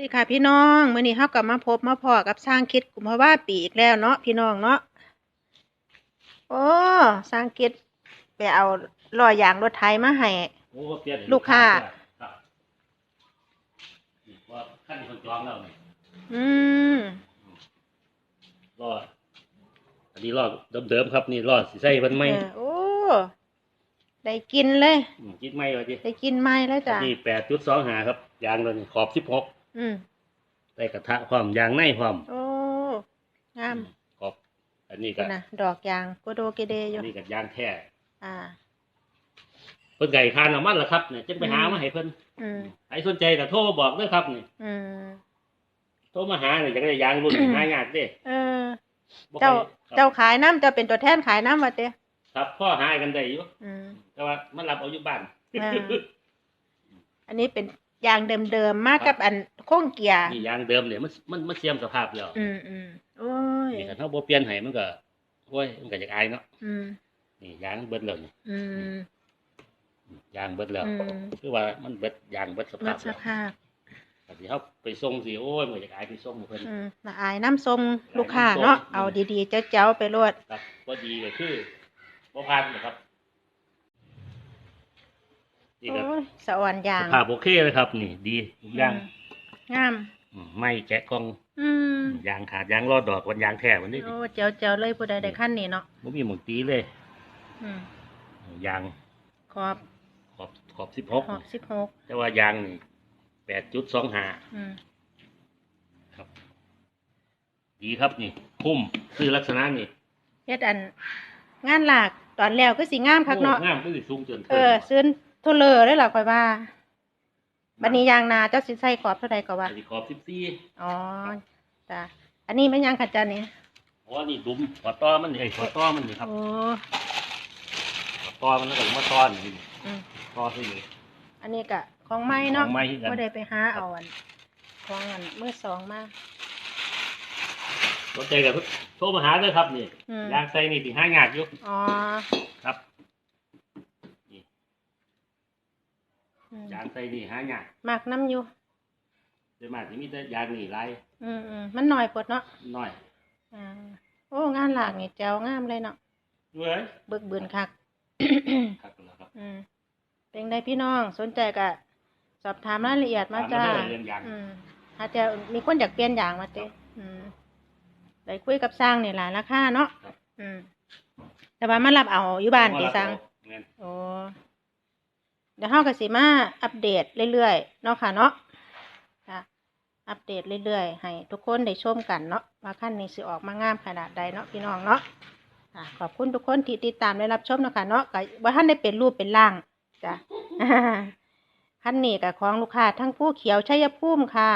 ดีค่ะพี่น้องมื้อนี้เฮากลับมาพบมาพอกับสร้างคิดกุมภาวะปีอีกแล้วเนาะพี่น้องเนาะโอ้สร้างคิดไปเอาล้อยางรถไถมาให้ โอ้เปลี่ยนลูกค้าครับว่าขั้นคนจองแล้วนี่อืมรอดอันนี้รอดเดิมๆครับนี่รอดสิใส่เพิ่นไหมเออโอ้ได้กินเลย อืมคิดไหมว่าจิได้กินไหมแล้วจ้ะนี่แปดจุดสองหาครับยางตัวนี้ขอบสิบหก อืมได้กระทะความยางในความโอ้งามขอบอันนี้ก็นะดอกยางโกโดเกเดออัยู่นนี้กับยางแท้อ่า เพิ่นไก่คานเอามันล่ะครับเนี่ยจึงไปหาอืมมาให้เพิ่นอืมใครสนใจก็โทรมาบอกเด้อครับนี่อืมโทรมาหาเนี่ยจะได้ยางรุ่นหายากเด้เออบ่ค่เจ้าอยครับเจ้าขายน้ำเจ้าเป็นตัวแทนขายน้ำวะเต้ครับพ่อหากันได้อยู่อืมแต่ว่ามันรับเอาอยู่บ้านอ่าอันนี้เป็น ยางเดิมๆมากกับอันโค้งเกียร์นี่ยางเดิมเนี่ยมันมันมันเสียมสภาพแล้วอืมอืมโอ้ยนี่คันเฮาบ่เปลี่ยนให้มันก็โอ้ยมันก็อยากอายเนาะอืมนี่ยางเบิดแล้วนี่อืมยางเบิดแล้วอืมคือว่ามันเบิดยางเบิดสลภาดพสแล้วภาพแต่ที่เฮาไปส่งสิโอ้ยมันก็อยากอายไปส่งเพิ่นอืมละอายน้ำทรงลูกค้าเนาะเอาดีๆเจ้าๆไปรวดครับบ่ดีก็คือบ่ผ่านนะครับ นี่ก็โอ้ยสะอ่อนยาสงภาพโอเคเลยครับ นี่ ดีทุกอย่างงาม อืมไม่แกะกล่องอืมยางขาดยางรอดดอกวันยางแท้วันนี้โอ้เจ้าๆเลยผู้ใดได้ขั้นนี้เนาะบ่มีหมองตีเลยอืมยางขอบขอบขอบขอบ16สิบหกแต่ว่ายางนี่8.25อืมครับ ดีครับนี่พุ่มคือลักษณะนี่เฮ็ดอัน งานหลากตอนแล้วก็สิงามคักเนาะ โอ้งามก็สิสูงจนเออ ซื้อ ทุเลอได้หรอค่อยว่าบัดนี้ยางนาเจ้าสิใส่ขอบเท่าใดก็ว่าอันนี้ขอบสิบสี่อ๋อจ้ะอันนี้มันยังขัดจันนี่อ๋อนี่ดุมขอต้อมันนี่ไอ้ขอต้อมันนี่ครับโอ้ขอต้อมันแล้วก็มาต้อนนี่อืมต้อที่นี่อันนี้กะของไม้เนาะของไม้คือกันก็ได้ไปหาเอาอันของอันมือสองมาสนใจกับโทรมาหาเลยครับนี่อืมยางใส่นี่ที่ห้างานอยู่อ๋อ ครับนี่ อืม ยาง ใส่นี่ห้างานมากน้ำอยู่โดยมากที่มีแต่ยางนี่ลายอืมอืมมันหน่อยปดเนาะน้อยอ่าโอ้งานหลากนี่แจ๋วงามเลยเนาะด้วยเบิกบืนคัก ครับแล้วครับ อืมเป็นไดพี่น้องสนใจก็สอบถามรายละเอียดมาจ้าถามมาได้เรื่องยาง อืมอาจจะมีคนอยากเปลี่ยนอย่างมาเต้อืมได้คุยกับสร้างนี่ล่ะราคาเนาะครับอืมแต่ว่ามารับเอาอยู่บ้านติสร้าง เงินโอ้ เดี๋ยวเฮาก็สิมาอัปเดตเรื่อยๆเนาะค่ะเนาะค่ะอัปเดตเรื่อยๆ ให้ทุกคนได้ชมกันเนาะว่าขั้นนี้สิออกมางามขนาดใดเนาะพี่น้องเนาะค่ะขอบคุณทุกคนที่ติดตามและรับชมเนาะคะเนาะก็ว่าท่านได้เป็นรูปเป็นร่างจ้ะขั้นนี้กับของลูกค้าทั้งผู้เขียวชัยภูมิค่ะ